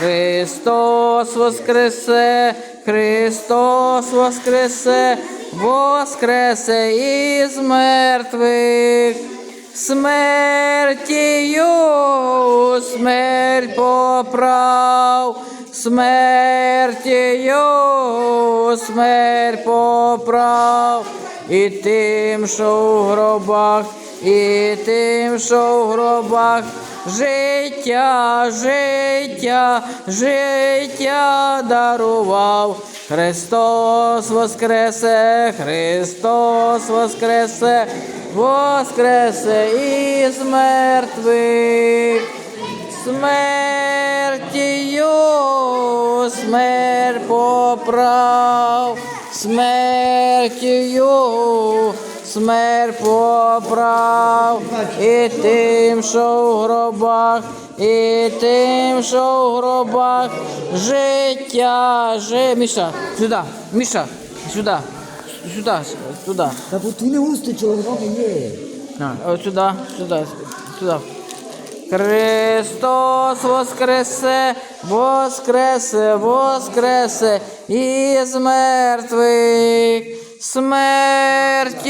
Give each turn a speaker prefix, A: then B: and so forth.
A: Христос воскресе, Христос воскресе, воскресе із мертвих. Смертію смерть поправ, смертію смерть поправ, і тим, що в гробах, і тим, що в гробах, життя, життя, життя дарував. Христос воскресе, Христос воскресе, воскресе із мертвих. Смертію смерть поправ, смертію смерть поправ, і тим, що в гробах, і тим, що в гробах, життя, жи... Міша, сюди, Міша, сюди, сюди, сюди.
B: Та бо ти не густо чоловіка є.
A: А, от сюди, сюди, сюди. Христос воскресе, воскресе, воскресе із мертвих смертію.